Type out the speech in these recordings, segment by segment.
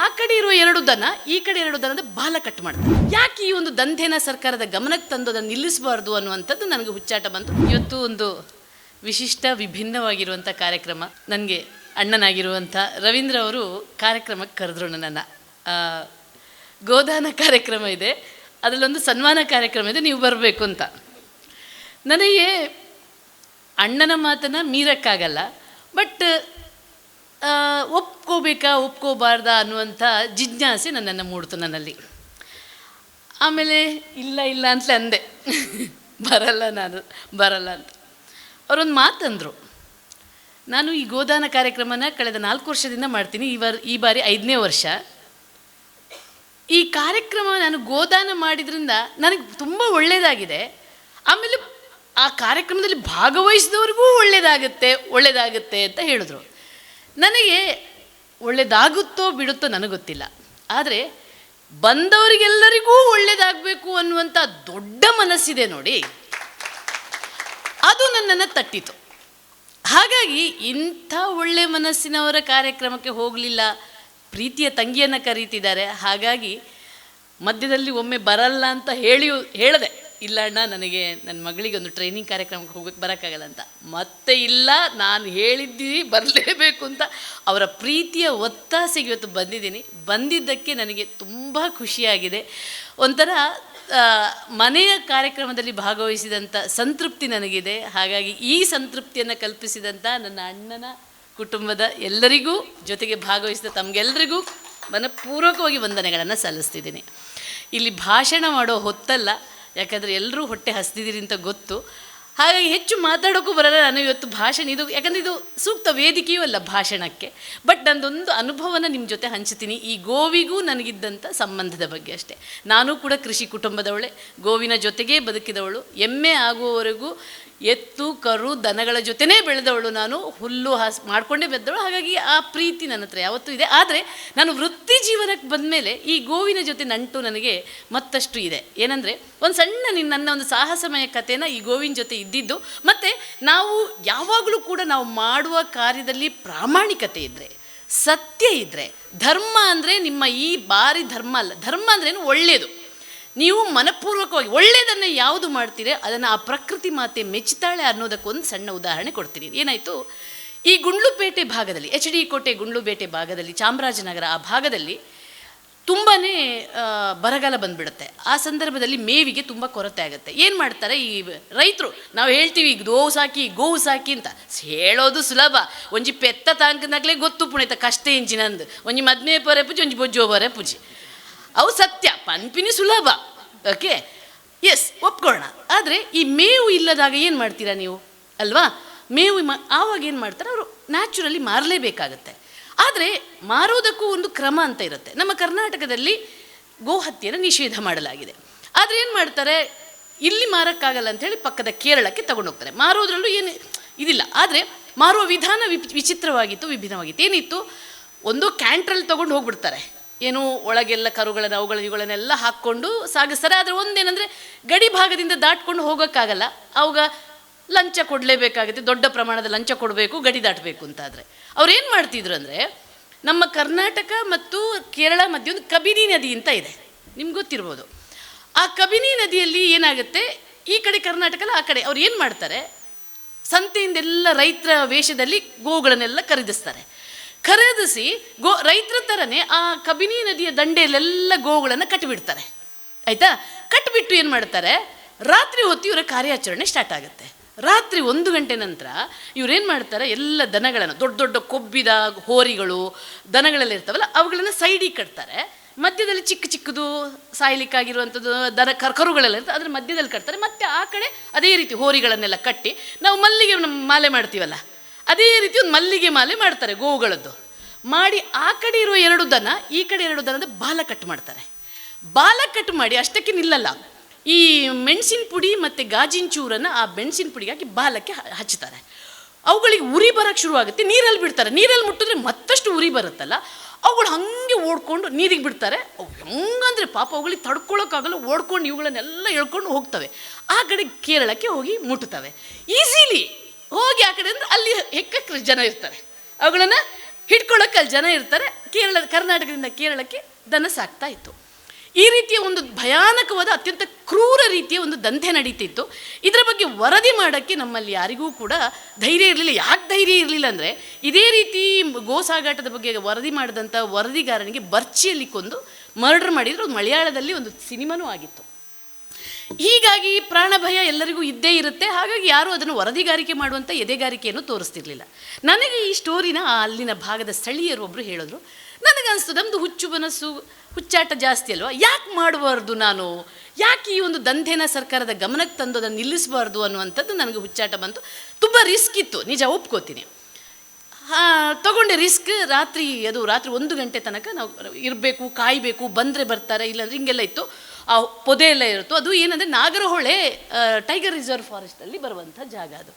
ಆ ಕಡೆ ಇರುವ ಎರಡು ದನ, ಈ ಕಡೆ ಎರಡು ದನದ ಬಾಲ ಕಟ್ ಮಾಡ್ತಾರೆ. ಯಾಕೆ ಈ ಒಂದು ದಂಧೆನ ಸರ್ಕಾರದ ಗಮನಕ್ಕೆ ತಂದು ಅದನ್ನು ನಿಲ್ಲಿಸಬಾರ್ದು ಅನ್ನುವಂಥದ್ದು ನನಗೆ ಹುಚ್ಚಾಟ ಬಂತು. ಇವತ್ತು ಒಂದು ವಿಶಿಷ್ಟ, ವಿಭಿನ್ನವಾಗಿರುವಂಥ ಕಾರ್ಯಕ್ರಮ ನನಗೆ ಅಣ್ಣನಾಗಿರುವಂಥ ರವೀಂದ್ರ ಅವರು ಕಾರ್ಯಕ್ರಮಕ್ಕೆ ಕರೆದ್ರು ನನ್ನ ಗೋದಾನ ಕಾರ್ಯಕ್ರಮ ಇದೆ. ಅದರಲ್ಲೊಂದು ಸನ್ಮಾನ ಕಾರ್ಯಕ್ರಮ ಇದೆ, ನೀವು ಬರಬೇಕು ಅಂತ. ನನಗೆ ಅಣ್ಣನ ಮಾತನ್ನು ಮೀರಕ್ಕಾಗಲ್ಲ, ಬಟ್ ಒಪ್ಕೋಬೇಕಾ, ಒಪ್ಕೋಬಾರ್ದಾ ಅನ್ನುವಂಥ ಜಿಜ್ಞಾಸೆ ನನ್ನನ್ನು ಮೂಡ್ತು ನನ್ನಲ್ಲಿ. ಆಮೇಲೆ, ಇಲ್ಲ ಇಲ್ಲ ಅಂತಲೇ ಅಂದೆ. ಬರಲ್ಲ ನಾನು, ಬರಲ್ಲ ಅಂತ. ಅವರೊಂದು ಮಾತಂದರು. ನಾನು ಈ ಗೋದಾನ ಕಾರ್ಯಕ್ರಮನ ಕಳೆದ ನಾಲ್ಕು ವರ್ಷದಿಂದ ಮಾಡ್ತೀನಿ, ಈ ವರ್, ಈ ಬಾರಿ ಐದನೇ ವರ್ಷ. ಈ ಕಾರ್ಯಕ್ರಮ ನಾನು ಗೋದಾನ ಮಾಡಿದ್ರಿಂದ ನನಗೆ ತುಂಬ ಒಳ್ಳೆಯದಾಗಿದೆ ಆಮೇಲೆ ಆ ಕಾರ್ಯಕ್ರಮದಲ್ಲಿ ಭಾಗವಹಿಸಿದವ್ರಿಗೂ ಒಳ್ಳೆಯದಾಗುತ್ತೆ ಒಳ್ಳೆಯದಾಗುತ್ತೆ ಅಂತ ಹೇಳಿದ್ರು. ನನಗೆ ಒಳ್ಳೆಯದಾಗುತ್ತೋ ಬಿಡುತ್ತೋ ನನಗೆ ಗೊತ್ತಿಲ್ಲ ಆದರೆ ಬಂದವರಿಗೆಲ್ಲರಿಗೂ ಒಳ್ಳೆಯದಾಗಬೇಕು ಅನ್ನುವಂಥ ದೊಡ್ಡ ಮನಸ್ಸಿದೆ ನೋಡಿ. ಅದು ನನ್ನನ್ನು ತಟ್ಟಿತು. ಹಾಗಾಗಿ ಇಂಥ ಒಳ್ಳೆ ಮನಸ್ಸಿನವರ ಕಾರ್ಯಕ್ರಮಕ್ಕೆ ಹೋಗಲಿಲ್ಲ. ಪ್ರೀತಿಯ ತಂಗಿಯನ್ನು ಕರೀತಿದ್ದಾರೆ. ಹಾಗಾಗಿ ಮಧ್ಯದಲ್ಲಿ ಒಮ್ಮೆ ಬರಲ್ಲ ಅಂತ ಹೇಳಿ ಹೇಳಿದೆ. ಇಲ್ಲ ಅಣ್ಣ, ನನಗೆ ನನ್ನ ಮಗಳಿಗೆ ಒಂದು ಟ್ರೈನಿಂಗ್ ಕಾರ್ಯಕ್ರಮಕ್ಕೆ ಹೋಗಕ್ಕೆ ಬರೋಕ್ಕಾಗಲ್ಲ ಅಂತ. ಮತ್ತೆ ಇಲ್ಲ, ನಾನು ಹೇಳಿದ್ದೀವಿ ಬರಲೇಬೇಕು ಅಂತ ಅವರ ಪ್ರೀತಿಯ ಒತ್ತಾಸೆಗೆ ಇವತ್ತು ಬಂದಿದ್ದೀನಿ. ಬಂದಿದ್ದಕ್ಕೆ ನನಗೆ ತುಂಬ ಖುಷಿಯಾಗಿದೆ. ಒಂಥರ ಮನೆಯ ಕಾರ್ಯಕ್ರಮದಲ್ಲಿ ಭಾಗವಹಿಸಿದಂಥ ಸಂತೃಪ್ತಿ ನನಗಿದೆ. ಹಾಗಾಗಿ ಈ ಸಂತೃಪ್ತಿಯನ್ನು ಕಲ್ಪಿಸಿದಂಥ ನನ್ನ ಅಣ್ಣನ ಕುಟುಂಬದ ಎಲ್ಲರಿಗೂ, ಜೊತೆಗೆ ಭಾಗವಹಿಸಿದ ತಮಗೆಲ್ಲರಿಗೂ ಮನಃಪೂರ್ವಕವಾಗಿ ವಂದನೆಗಳನ್ನು ಸಲ್ಲಿಸ್ತಿದ್ದೀನಿ. ಇಲ್ಲಿ ಭಾಷಣ ಮಾಡೋ ಹೊತ್ತಲ್ಲ ಯಾಕಂದರೆ ಎಲ್ಲರೂ ಹೊಟ್ಟೆ ಹಸ್ದಿದ್ದೀರಿ ಅಂತ ಗೊತ್ತು. ಹಾಗಾಗಿ ಹೆಚ್ಚು ಮಾತಾಡೋಕ್ಕೂ ಬರಲ್ಲ. ನಾನು ಇವತ್ತು ಭಾಷಣ, ಇದು ಯಾಕಂದರೆ ಇದು ಸೂಕ್ತ ವೇದಿಕೆಯೂ ಅಲ್ಲ ಭಾಷಣಕ್ಕೆ. ಬಟ್ ನಂದೊಂದು ಅನುಭವನ ನಿಮ್ಮ ಜೊತೆ ಹಂಚ್ತೀನಿ. ಈ ಗೋವಿಗೂ ನನಗಿದ್ದಂಥ ಸಂಬಂಧದ ಬಗ್ಗೆ ಅಷ್ಟೇ. ನಾನು ಕೂಡ ಕೃಷಿ ಕುಟುಂಬದವಳೆ. ಗೋವಿನ ಜೊತೆಗೇ ಬದುಕಿದವಳು. ಎಮ್ಮೆ ಆಗುವವರೆಗೂ ಎತ್ತು, ಕರು, ದನಗಳ ಜೊತೆನೇ ಬೆಳೆದವಳು ನಾನು. ಹುಲ್ಲು ಹಾಸ್, ಮಾಡಿಕೊಂಡೇ ಬೆದ್ದವಳು. ಹಾಗಾಗಿ ಆ ಪ್ರೀತಿ ನನ್ನ ಹತ್ರ ಯಾವತ್ತೂ ಇದೆ. ಆದರೆ ನಾನು ವೃತ್ತಿ ಜೀವನಕ್ಕೆ ಬಂದಮೇಲೆ ಈ ಗೋವಿನ ಜೊತೆ ನಂಟು ನನಗೆ ಮತ್ತಷ್ಟು ಇದೆ. ಏನಂದರೆ ಒಂದು ಸಣ್ಣ ನಿನ್ನ, ನನ್ನ ಒಂದು ಸಾಹಸಮಯ ಕಥೆನ ಈ ಗೋವಿನ ಜೊತೆ ಇದ್ದಿದ್ದು. ಮತ್ತು ನಾವು ಯಾವಾಗಲೂ ಕೂಡ ನಾವು ಮಾಡುವ ಕಾರ್ಯದಲ್ಲಿ ಪ್ರಾಮಾಣಿಕತೆ ಇದ್ದರೆ ಸತ್ಯ ಇದ್ದರೆ ಧರ್ಮ ಅಂದರೆ ನಿಮ್ಮ ಈ ಬಾರಿ ಧರ್ಮ ಅಲ್ಲ. ಧರ್ಮ ಅಂದ್ರೇನು ಒಳ್ಳೆಯದು ನೀವು ಮನಪೂರ್ವಕವಾಗಿ ಒಳ್ಳೆಯದನ್ನು ಯಾವುದು ಮಾಡ್ತೀರಿ? ಅದನ್ನು ಆ ಪ್ರಕೃತಿ ಮಾತೆ ಮೆಚ್ಚುತ್ತಾಳೆ ಅನ್ನೋದಕ್ಕೊಂದು ಸಣ್ಣ ಉದಾಹರಣೆ ಕೊಡ್ತೀನಿ. ಏನಾಯಿತು? ಈ ಗುಂಡ್ಲುಪೇಟೆ ಭಾಗದಲ್ಲಿ, ಎಚ್ ಡಿ ಕೋಟೆ ಗುಂಡ್ಲುಪೇಟೆ ಭಾಗದಲ್ಲಿ, ಚಾಮರಾಜನಗರ ಆ ಭಾಗದಲ್ಲಿ ತುಂಬಾ ಬರಗಾಲ ಬಂದ್ಬಿಡುತ್ತೆ. ಆ ಸಂದರ್ಭದಲ್ಲಿ ಮೇವಿಗೆ ತುಂಬ ಕೊರತೆ ಆಗುತ್ತೆ. ಏನು ಮಾಡ್ತಾರೆ? ಈ ರೈತರು, ನಾವು ಹೇಳ್ತೀವಿ ಈಗ ಗೋವು ಸಾಕಿ ಗೋವು ಸಾಕಿ ಅಂತ ಹೇಳೋದು ಸುಲಭ. ಒಂಜಿ ಪೆತ್ತ ತಾಂಕನಾಗಲೇ ಗೊತ್ತು ಪುಣಿತ ಕಷ್ಟ ಇಂಚಿನಂದು ಒಂಜಿ ಮದ್ನೇ ಪರೇ ಪೂಜೆ, ಒಂಜಿ ಬೊಜ್ಜೋ ಬರೆ ಪೂಜಿ. ಅವು ಸತ್ಯ, ಪನ್ಪಿನಿ ಸುಲಭ. ಓಕೆ ಎಸ್ ಒಪ್ಕೊಳ್ಳೋಣ ಆದರೆ ಈ ಮೇವು ಇಲ್ಲದಾಗ ಏನು ಮಾಡ್ತೀರಾ ನೀವು? ಅಲ್ವಾ? ಮೇವು ಮ, ಆವಾಗ ಏನು ಮಾಡ್ತಾರೆ? ಅವರು ನ್ಯಾಚುರಲಿ ಮಾರಲೇಬೇಕಾಗತ್ತೆ. ಆದರೆ ಮಾರೋದಕ್ಕೂ ಒಂದು ಕ್ರಮ ಅಂತ ಇರುತ್ತೆ. ನಮ್ಮ ಕರ್ನಾಟಕದಲ್ಲಿ ಗೋಹತ್ಯೆಯನ್ನು ನಿಷೇಧ ಮಾಡಲಾಗಿದೆ. ಆದರೆ ಏನು ಮಾಡ್ತಾರೆ? ಇಲ್ಲಿ ಮಾರೋಕ್ಕಾಗಲ್ಲ ಅಂಥೇಳಿ ಪಕ್ಕದ ಕೇರಳಕ್ಕೆ ತಗೊಂಡೋಗ್ತಾರೆ. ಮಾರೋದ್ರಲ್ಲೂ ಏನು ಇದಿಲ್ಲ. ಆದರೆ ಮಾರುವ ವಿಧಾನ ವಿಚ್, ವಿಚಿತ್ರವಾಗಿತ್ತು, ವಿಭಿನ್ನವಾಗಿತ್ತು. ಏನಿತ್ತು? ಒಂದು ಕ್ಯಾಂಟ್ರಲ್ಲಿ ತೊಗೊಂಡು ಹೋಗ್ಬಿಡ್ತಾರೆ. ಏನು ಒಳಗೆಲ್ಲ ಕರುಗಳನ್ನು ಅವುಗಳ ಇವುಗಳನ್ನೆಲ್ಲ ಹಾಕ್ಕೊಂಡು ಸಾಗಿಸ್ತಾರೆ. ಆದರೆ ಒಂದೇನಂದರೆ ಗಡಿ ಭಾಗದಿಂದ ದಾಟ್ಕೊಂಡು ಹೋಗೋಕ್ಕಾಗಲ್ಲ. ಅವಾಗ ಲಂಚ ಕೊಡಲೇಬೇಕಾಗುತ್ತೆ, ದೊಡ್ಡ ಪ್ರಮಾಣದ ಲಂಚ ಕೊಡಬೇಕು, ಗಡಿ ದಾಟಬೇಕು ಅಂತಾದರೆ. ಅವ್ರು ಏನು ಮಾಡ್ತಿದ್ರು ಅಂದರೆ ನಮ್ಮ ಕರ್ನಾಟಕ ಮತ್ತು ಕೇರಳ ಮಧ್ಯ ಒಂದು ಕಬಿನಿ ನದಿ ಅಂತ ಇದೆ. ನಿಮ್ಗೆ ಗೊತ್ತಿರ್ಬೋದು. ಆ ಕಬಿನಿ ನದಿಯಲ್ಲಿ ಏನಾಗುತ್ತೆ, ಈ ಕಡೆ ಕರ್ನಾಟಕ ಆ ಕಡೆ ಅವ್ರು ಏನು ಮಾಡ್ತಾರೆ, ಸಂತೆಯಿಂದೆಲ್ಲ ರೈತರ ವೇಷದಲ್ಲಿ ಗೋವುಗಳನ್ನೆಲ್ಲ ಖರೀದಿಸ್ತಾರೆ. ಖರೀದಿಸಿ ಗೋ ರೈತರ ಥರನೇ ಆ ಕಬಿನಿ ನದಿಯ ದಂಡೆಯಲ್ಲೆಲ್ಲ ಗೋವುಗಳನ್ನು ಕಟ್ಟಿಬಿಡ್ತಾರೆ ಆಯಿತಾ? ಕಟ್ಟಿಬಿಟ್ಟು ಏನು ಮಾಡ್ತಾರೆ? ರಾತ್ರಿ ಹೊತ್ತು ಇವರ ಕಾರ್ಯಾಚರಣೆ ಸ್ಟಾರ್ಟ್ ಆಗುತ್ತೆ. ರಾತ್ರಿ ಒಂದು ಗಂಟೆ ನಂತರ ಇವರೇನು ಮಾಡ್ತಾರೆ? ಎಲ್ಲ ದನಗಳನ್ನು ದೊಡ್ಡ ದೊಡ್ಡ ಕೊಬ್ಬಿದ ಹೋರಿಗಳು ದನಗಳೆಲ್ಲ ಇರ್ತಾವಲ್ಲ, ಅವುಗಳನ್ನು ಸೈಡಿಗೆ ಕಟ್ತಾರೆ. ಮಧ್ಯದಲ್ಲಿ ಚಿಕ್ಕ ಚಿಕ್ಕದು ಸಾಯ್ಲಿಕ್ಕಾಗಿರುವಂಥದ್ದು ದನ ಕರ್ಕರುಗಳೆಲ್ಲ ಇರ್ತದೆ, ಅದರ ಮಧ್ಯದಲ್ಲಿ ಕಟ್ತಾರೆ. ಮತ್ತೆ ಆ ಕಡೆ ಅದೇ ರೀತಿ ಹೋರಿಗಳನ್ನೆಲ್ಲ ಕಟ್ಟಿ ನಾವು ಮಲ್ಲಿಗೆ ಮಾಲೆ ಮಾಡ್ತೀವಲ್ಲ ಅದೇ ರೀತಿ ಒಂದು ಮಲ್ಲಿಗೆ ಮಾಲೆ ಮಾಡ್ತಾರೆ ಗೋವುಗಳದ್ದು. ಮಾಡಿ ಆ ಕಡೆ ಇರುವ ಎರಡು ದನ, ಈ ಕಡೆ ಎರಡು ದನದ ಬಾಲ ಕಟ್ ಮಾಡ್ತಾರೆ. ಬಾಲ ಕಟ್ ಮಾಡಿ ಅಷ್ಟಕ್ಕೆ ನಿಲ್ಲಲ್ಲ. ಈ ಮೆಣಸಿನ ಪುಡಿ ಮತ್ತು ಗಾಜಿನ ಚೂರನ್ನು ಆ ಮೆಣಸಿನ ಪುಡಿಗೆ ಹಾಕಿ ಬಾಲಕ್ಕೆ ಹಚ್ಚುತ್ತಾರೆ. ಅವುಗಳಿಗೆ ಉರಿ ಬರೋಕ್ಕೆ ಶುರುವಾಗುತ್ತೆ ನೀರಲ್ಲಿ ಬಿಡ್ತಾರೆ. ನೀರಲ್ಲಿ ಮುಟ್ಟಿದ್ರೆ ಮತ್ತಷ್ಟು ಉರಿ ಬರುತ್ತಲ್ಲ, ಅವುಗಳು ಹಾಗೆ ಓಡ್ಕೊಂಡು ನೀರಿಗೆ ಬಿಡ್ತಾರೆ. ಅವು ಹೆಂಗಂದ್ರೆ ಪಾಪ ಅವುಗಳಿಗೆ ತಡ್ಕೊಳ್ಳೋಕ್ಕಾಗಲ್ಲ ಓಡ್ಕೊಂಡು ಇವುಗಳನ್ನೆಲ್ಲ ಎಳ್ಕೊಂಡು ಹೋಗ್ತವೆ. ಆ ಕಡೆ ಕೇರಳಕ್ಕೆ ಹೋಗಿ ಮುಟ್ಟುತ್ತವೆ. ಈಸಿಲಿ ಹೋಗಿ ಆ ಕಡೆ ಅಂದ್ರೆ ಅಲ್ಲಿ ಹೆಕ್ಕ ಜನ ಇರ್ತಾರೆ. ಅವುಗಳನ್ನು ಹಿಡ್ಕೊಳ್ಳೋಕೆ ಅಲ್ಲಿ ಜನ ಇರ್ತಾರೆ. ಕೇರಳ, ಕರ್ನಾಟಕದಿಂದ ಕೇರಳಕ್ಕೆ ದನ ಸಾಕ್ತಾ ಇತ್ತು. ಈ ರೀತಿಯ ಒಂದು ಭಯಾನಕವಾದ, ಅತ್ಯಂತ ಕ್ರೂರ ರೀತಿಯ ಒಂದು ದಂಧೆ ನಡೀತಿತ್ತು. ಇದರ ಬಗ್ಗೆ ವರದಿ ಮಾಡೋಕ್ಕೆ ನಮ್ಮಲ್ಲಿ ಯಾರಿಗೂ ಕೂಡ ಧೈರ್ಯ ಇರಲಿಲ್ಲ. ಯಾಕೆ ಧೈರ್ಯ ಇರಲಿಲ್ಲ ಅಂದರೆ, ಇದೇ ರೀತಿ ಗೋಸಾಗಾಟದ ಬಗ್ಗೆ ವರದಿ ಮಾಡಿದಂಥ ವರದಿಗಾರನಿಗೆ ಬರ್ಚಿಯಲ್ಲಿ ಕೊಂದು ಮರ್ಡರ್ ಮಾಡಿದ್ರು. ಮಲಯಾಳದಲ್ಲಿ ಒಂದು ಸಿನಿಮಾನೂ ಆಗಿತ್ತು. ಹೀಗಾಗಿ ಪ್ರಾಣ ಭಯ ಎಲ್ಲರಿಗೂ ಇದ್ದೇ ಇರುತ್ತೆ. ಹಾಗಾಗಿ ಯಾರೂ ಅದನ್ನು ವರದಿಗಾರಿಕೆ ಮಾಡುವಂಥ ಎದೆಗಾರಿಕೆಯನ್ನು ತೋರಿಸ್ತಿರ್ಲಿಲ್ಲ. ನನಗೆ ಈ ಸ್ಟೋರಿನ ಅಲ್ಲಿನ ಭಾಗದ ಸ್ಥಳೀಯರು ಒಬ್ಬರು ಹೇಳಿದ್ರು ನನಗನ್ನಿಸ್ತು ನಮ್ಮದು ಹುಚ್ಚು ಮನಸ್ಸು ಹುಚ್ಚಾಟ ಜಾಸ್ತಿ ಅಲ್ವಾ? ಯಾಕೆ ಮಾಡಬಾರ್ದು ನಾನು? ಯಾಕೆ ಈ ಒಂದು ದಂಧೆನ ಸರ್ಕಾರದ ಗಮನಕ್ಕೆ ತಂದು ಅದನ್ನು ನಿಲ್ಲಿಸಬಾರ್ದು ಅನ್ನುವಂಥದ್ದು ನನಗೆ ಹುಚ್ಚಾಟ ಬಂತು. ತುಂಬ ರಿಸ್ಕ್ ಇತ್ತು. ನಿಜ ಒಪ್ಕೋತೀನಿ. ತಗೊಂಡೆ ರಿಸ್ಕ್ ರಾತ್ರಿ, ಅದು ರಾತ್ರಿ ಒಂದು ಗಂಟೆ ತನಕ ನಾವು ಇರಬೇಕು, ಕಾಯಬೇಕು, ಬಂದರೆ ಬರ್ತಾರೆ, ಇಲ್ಲಾಂದರೆ ಹಿಂಗೆಲ್ಲ ಇತ್ತು. ಆ ಪೊದೆ ಎಲ್ಲ ಇರುತ್ತೋ. ಅದು ಏನಂದರೆ ನಾಗರಹೊಳೆ ಟೈಗರ್ ರಿಸರ್ವ್ ಫಾರೆಸ್ಟಲ್ಲಿ ಬರುವಂಥ ಜಾಗ ಅದು.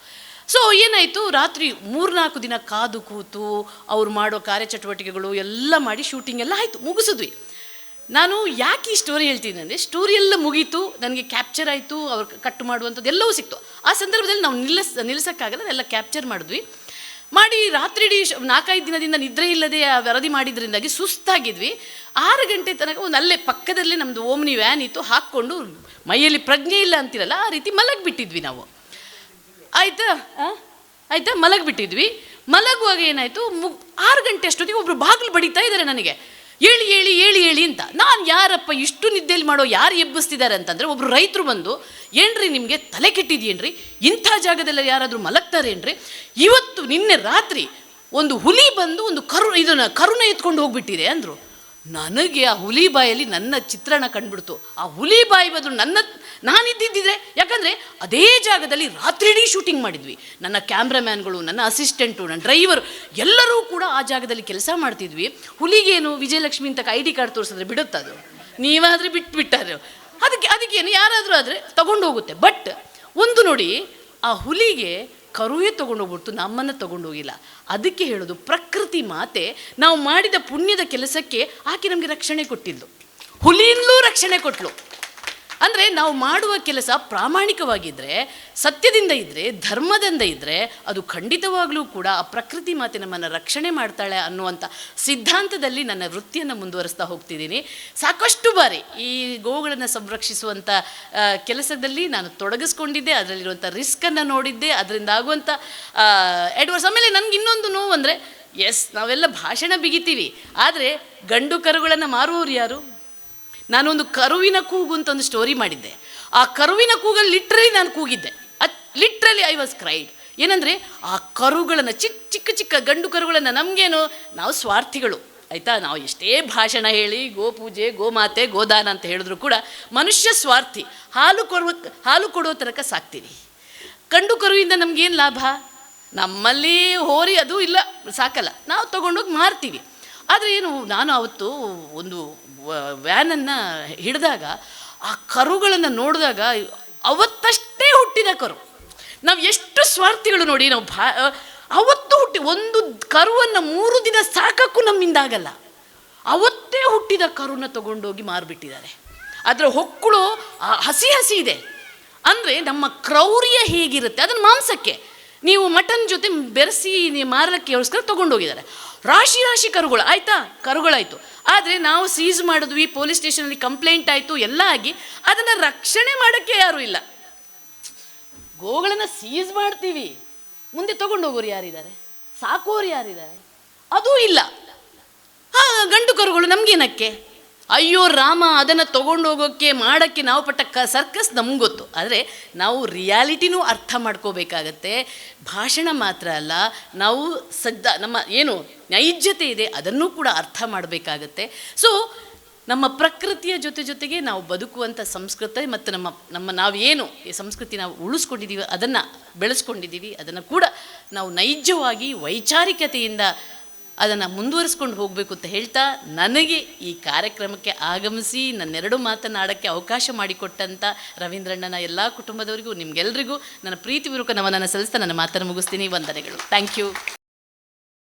ಸೊ ಏನಾಯಿತು? ರಾತ್ರಿ ಮೂರ್ನಾಲ್ಕು ದಿನ ಕಾದು ಕೂತು ಅವ್ರು ಮಾಡೋ ಕಾರ್ಯಚಟುವಟಿಕೆಗಳು ಎಲ್ಲ ಮಾಡಿ ಶೂಟಿಂಗ್ ಎಲ್ಲ ಆಯಿತು, ಮುಗಿಸಿದ್ವಿ. ನಾನು ಯಾಕೆ ಈ ಸ್ಟೋರಿ ಹೇಳ್ತೀನಿ ಅಂದರೆ ಸ್ಟೋರಿ ಎಲ್ಲ ಮುಗೀತು, ನನಗೆ ಕ್ಯಾಪ್ಚರ್ ಆಯಿತು, ಅವ್ರು ಕಟ್ ಮಾಡುವಂಥದ್ದು ಎಲ್ಲವೂ ಸಿಕ್ತು. ಆ ಸಂದರ್ಭದಲ್ಲಿ ನಾವು ನಿಲ್ಲಿಸ್ ನಿಲ್ಲಿಸೋಕ್ಕಾಗಲ್ಲ ಎಲ್ಲ ಕ್ಯಾಪ್ಚರ್ ಮಾಡಿದ್ವಿ. ಮಾಡಿ ರಾತ್ರಿ ಇಡೀ ಶ- ನಾಲ್ಕೈದು ದಿನದಿಂದ ನಿದ್ರೆ ಇಲ್ಲದೆ ಆ ವರದಿ ಮಾಡಿದ್ರಿಂದಾಗಿ ಸುಸ್ತಾಗಿದ್ವಿ. ಆರು ಗಂಟೆ ತನಕ ಒಂದು ಅಲ್ಲೇ ಪಕ್ಕದಲ್ಲೇ ನಮ್ಮದು ಓಮ್ನಿ ವ್ಯಾನ್ ಇತ್ತು ಹಾಕ್ಕೊಂಡು ಮೈಯಲ್ಲಿ ಪ್ರಜ್ಞೆ ಇಲ್ಲ ಅಂತಿರಲ್ಲ ಆ ರೀತಿ ಮಲಗಿಬಿಟ್ಟಿದ್ವಿ ನಾವು. ಆಯ್ತಾ? ಆಯಿತಾ ಆಯ್ತಾ? ಮಲಗಿಬಿಟ್ಟಿದ್ವಿ. ಮಲಗುವಾಗ ಏನಾಯಿತು ಮು ಆರು ಗಂಟೆ ಅಷ್ಟೊತ್ತಿಗೆ ಒಬ್ಬರು ಬಾಗಿಲು ಬಡಿತಾ ಇದ್ದಾರೆ ನನಗೆ. ಹೇಳಿ ಹೇಳಿ ಹೇಳಿ ಹೇಳಿ ಅಂತ. ನಾನು ಯಾರಪ್ಪ ಇಷ್ಟು ನಿದ್ದೆಯಲ್ಲಿ ಮಾಡೋ ಯಾರು ಎಬ್ಬಿಸ್ತಿದ್ದಾರೆ ಅಂತಂದರೆ ಒಬ್ಬರು ರೈತರು ಬಂದು, ಏನ್ರಿ ನಿಮಗೆ ತಲೆ ಕೆಟ್ಟಿದೆಯೇನ್ರಿ? ಇಂಥ ಜಾಗದಲ್ಲಿ ಯಾರಾದರೂ ಮಲಗ್ತಾರೇನ್ರಿ? ಇವತ್ತು ನಿನ್ನೆ ರಾತ್ರಿ ಒಂದು ಹುಲಿ ಬಂದು ಒಂದು ಕರು, ಇದನ್ನು ಕರುಣ ಎತ್ಕೊಂಡು ಹೋಗ್ಬಿಟ್ಟಿದೆ ಅಂದರು. ನನಗೆ ಆ ಹುಲಿ ಬಾಯಲ್ಲಿ ನನ್ನ ಚಿತ್ರಣ ಕಂಡುಬಿಡ್ತು. ಆ ಹುಲಿ ಬಾಯಿ ಬದಲು ನನ್ನ, ನಾನಿದ್ದಿದ್ದಿದ್ರೆ, ಯಾಕಂದರೆ ಅದೇ ಜಾಗದಲ್ಲಿ ರಾತ್ರಿಡೀ ಶೂಟಿಂಗ್ ಮಾಡಿದ್ವಿ. ನನ್ನ ಕ್ಯಾಮ್ರಾಮ್ಯಾನ್ಗಳು ನನ್ನ ಅಸಿಸ್ಟೆಂಟು ನನ್ನ ಡ್ರೈವರು ಎಲ್ಲರೂ ಕೂಡ ಆ ಜಾಗದಲ್ಲಿ ಕೆಲಸ ಮಾಡ್ತಿದ್ವಿ. ಹುಲಿಗೇನು ವಿಜಯಲಕ್ಷ್ಮಿ ಅಂತ ಐ ಡಿ ಕಾರ್ಡ್ ತೋರಿಸಿದ್ರೆ ಬಿಡುತ್ತದು ನೀವಾದರೆ ಬಿಟ್ಬಿಟ್ಟಾರೆ. ಅದಕ್ಕೆ, ಅದಕ್ಕೇನು, ಯಾರಾದರೂ ಆದರೆ ತಗೊಂಡು ಹೋಗುತ್ತೆ ಬಟ್ ಒಂದು ನೋಡಿ, ಆ ಹುಲಿಗೆ ಕರುವೇ ತೊಗೊಂಡೋಗ್ಬಿಡ್ತು, ನಮ್ಮನ್ನು ತಗೊಂಡೋಗಿಲ್ಲ. ಅದಕ್ಕೆ ಹೇಳೋದು, ಪ್ರಕೃತಿ ಮಾತೆ ನಾವು ಮಾಡಿದ ಪುಣ್ಯದ ಕೆಲಸಕ್ಕೆ ಆಕೆ ನಮಗೆ ರಕ್ಷಣೆ ಕೊಟ್ಟಿದ್ದು. ಹುಲಿಯಿಂದಲೂ ರಕ್ಷಣೆ ಕೊಟ್ಲು. ಅಂದರೆ ನಾವು ಮಾಡುವ ಕೆಲಸ ಪ್ರಾಮಾಣಿಕವಾಗಿದ್ದರೆ ಸತ್ಯದಿಂದ ಇದ್ದರೆ ಧರ್ಮದಿಂದ ಇದ್ದರೆ ಅದು ಖಂಡಿತವಾಗಲೂ ಕೂಡ ಆ ಪ್ರಕೃತಿ ಮಾತೆ ನಮ್ಮನ್ನು ರಕ್ಷಣೆ ಮಾಡ್ತಾಳೆ ಅನ್ನುವಂಥ ಸಿದ್ಧಾಂತದಲ್ಲಿ ನನ್ನ ವೃತ್ತಿಯನ್ನು ಮುಂದುವರಿಸ್ತಾ ಹೋಗ್ತಿದ್ದೀನಿ. ಸಾಕಷ್ಟು ಬಾರಿ ಈ ಗೋವುಗಳನ್ನು ಸಂರಕ್ಷಿಸುವಂಥ ಕೆಲಸದಲ್ಲಿ ನಾನು ತೊಡಗಿಸ್ಕೊಂಡಿದ್ದೆ ಅದರಲ್ಲಿರುವಂಥ ರಿಸ್ಕನ್ನು ನೋಡಿದ್ದೆ, ಅದರಿಂದ ಆಗುವಂಥ ಎಡ್ವರ್ಸ್ ಆಮೇಲೆ ನನಗೆ ಇನ್ನೊಂದು ನೋವು ಅಂದರೆ, ಎಸ್, ನಾವೆಲ್ಲ ಭಾಷಣ ಬಿಗಿತೀವಿ. ಆದರೆ ಗಂಡು ಕರುಗಳನ್ನು ಮಾರುವವರು ಯಾರು? ನಾನೊಂದು ಕರುವಿನ ಕೂಗು ಅಂತ ಒಂದು ಸ್ಟೋರಿ ಮಾಡಿದ್ದೆ. ಆ ಕರುವಿನ ಕೂಗಲ್ಲಿ ಲಿಟ್ರಲಿ ನಾನು ಕೂಗಿದ್ದೆ. ಅತ್ ಲಿಟ್ರಲಿ ಐ ವಾಸ್ ಕ್ರೈಡ್ ಏನಂದರೆ ಆ ಕರುಗಳನ್ನು ಚಿಕ್ಕ ಚಿಕ್ಕ ಚಿಕ್ಕ ಗಂಡು ಕರುಗಳನ್ನು ನಮಗೇನು ನಾವು ಸ್ವಾರ್ಥಿಗಳು. ಆಯಿತಾ? ನಾವು ಎಷ್ಟೇ ಭಾಷಣ ಹೇಳಿ ಗೋಪೂಜೆ ಗೋಮಾತೆ ಗೋದಾನ ಅಂತ ಹೇಳಿದ್ರು ಕೂಡ ಮನುಷ್ಯ ಸ್ವಾರ್ಥಿ. ಹಾಲು ಕೊಡುವ ಹಾಲು ಕೊಡುವ ತನಕ ಸಾಕ್ತೀವಿ. ಗಂಡು ಕರುವಿಂದ ನಮಗೇನು ಲಾಭ? ನಮ್ಮಲ್ಲಿ ಹೋರಿ ಅದು ಇಲ್ಲ, ಸಾಕಲ್ಲ. ನಾವು ತೊಗೊಂಡೋಗಿ ಮಾರ್ತೀವಿ. ಆದರೆ ಏನು, ನಾನು ಅವತ್ತು ಒಂದು ವ್ಯಾನನ್ನು ಹಿಡಿದಾಗ, ಆ ಕರುಗಳನ್ನು ನೋಡಿದಾಗ ಅವತ್ತಷ್ಟೇ ಹುಟ್ಟಿದ ಕರು. ನಾವು ಎಷ್ಟು ಸ್ವಾರ್ಥಿಗಳು ನೋಡಿ, ನಾವು ಭಾ ಅವತ್ತು ಹುಟ್ಟಿ, ಒಂದು ಕರುವನ್ನು ಮೂರು ದಿನ ಸಾಕಕ್ಕೂ ನಮ್ಮಿಂದ ಆಗಲ್ಲ ಅವತ್ತೇ ಹುಟ್ಟಿದ ಕರುನ ತಗೊಂಡೋಗಿ ಮಾರಿಬಿಟ್ಟಿದ್ದಾರೆ. ಅದರ ಹೊಕ್ಕಳು ಹಸಿ ಹಸಿ ಇದೆ. ಅಂದರೆ ನಮ್ಮ ಕ್ರೌರ್ಯ ಹೇಗಿರುತ್ತೆ? ಅದನ್ನು ಮಾಂಸಕ್ಕೆ. ನೀವು ಮಟನ್ ಜೊತೆ ಬೆರೆಸಿ ನೀವು ಮಾರಲಿಕ್ಕೆ ಅವಸ್ಕರ ತೊಗೊಂಡೋಗಿದ್ದಾರೆ. ರಾಶಿ ರಾಶಿ ಕರುಗಳು, ಆಯಿತಾ? ಕರುಗಳಾಯಿತು. ಆದರೆ ನಾವು ಸೀಸ್ ಮಾಡಿದ್ವಿ ಪೊಲೀಸ್ ಸ್ಟೇಷನಲ್ಲಿ ಕಂಪ್ಲೇಂಟ್ ಆಯಿತು, ಎಲ್ಲ ಆಗಿ ಅದನ್ನು ರಕ್ಷಣೆ ಮಾಡೋಕ್ಕೆ ಯಾರೂ ಇಲ್ಲ. ಗೋಗಳನ್ನು ಸೀಸ್ ಮಾಡ್ತೀವಿ. ಮುಂದೆ ತೊಗೊಂಡೋಗೋರು ಯಾರಿದ್ದಾರೆ? ಸಾಕೋರು ಯಾರಿದ್ದಾರೆ? ಅದೂ ಇಲ್ಲ. ಹಾಂ ಗಂಡು ಕರುಗಳು ನಮಗೇನಕ್ಕೆ? ಅಯ್ಯೋ ರಾಮ, ಅದನ್ನು ತೊಗೊಂಡು ಹೋಗೋಕ್ಕೆ ಮಾಡೋಕ್ಕೆ ನಾವು ಪಟ್ಟ ಕ ಸರ್ಕಸ್ ನಮ್ಗೆ ಗೊತ್ತು. ಆದರೆ ನಾವು ರಿಯಾಲಿಟಿನೂ ಅರ್ಥ ಮಾಡ್ಕೋಬೇಕಾಗತ್ತೆ. ಭಾಷಣ ಮಾತ್ರ ಅಲ್ಲ, ನಾವು ಸದ್ದ ನಮ್ಮ ಏನು ನೈಜತೆ ಇದೆ, ಅದನ್ನೂ ಕೂಡ ಅರ್ಥ ಮಾಡಬೇಕಾಗತ್ತೆ. ಸೊ ನಮ್ಮ ಪ್ರಕೃತಿಯ ಜೊತೆ ಜೊತೆಗೆ ನಾವು ಬದುಕುವಂಥ ಸಂಸ್ಕೃತಿ ಮತ್ತು ನಮ್ಮ ನಮ್ಮ ನಾವೇನು ಈ ಸಂಸ್ಕೃತಿ ನಾವು ಉಳಿಸ್ಕೊಂಡಿದ್ದೀವಿ ಅದನ್ನು ಬೆಳೆಸ್ಕೊಂಡಿದ್ದೀವಿ ಅದನ್ನು ಕೂಡ ನಾವು ನೈಜವಾಗಿ, ವೈಚಾರಿಕತೆಯಿಂದ ಅದನ್ನು ಮುಂದುವರಿಸ್ಕೊಂಡು ಹೋಗಬೇಕು ಅಂತ ಹೇಳ್ತಾ ನನಗೆ ಈ ಕಾರ್ಯಕ್ರಮಕ್ಕೆ ಆಗಮಿಸಿ ನನ್ನೆರಡು ಮಾತನಾಡೋಕ್ಕೆ ಅವಕಾಶ ಮಾಡಿಕೊಟ್ಟಂಥ ರವೀಂದ್ರಣ್ಣನ ಎಲ್ಲ ಕುಟುಂಬದವರಿಗೂ ನಿಮಗೆಲ್ಲರಿಗೂ ನನ್ನ ಪ್ರೀತಿಪೂರ್ವಕ ನಮನನ್ನು ಸಲ್ಲಿಸ್ತಾ ನನ್ನ ಮಾತನ್ನು ಮುಗಿಸ್ತೀನಿ. ವಂದನೆಗಳು. Thank you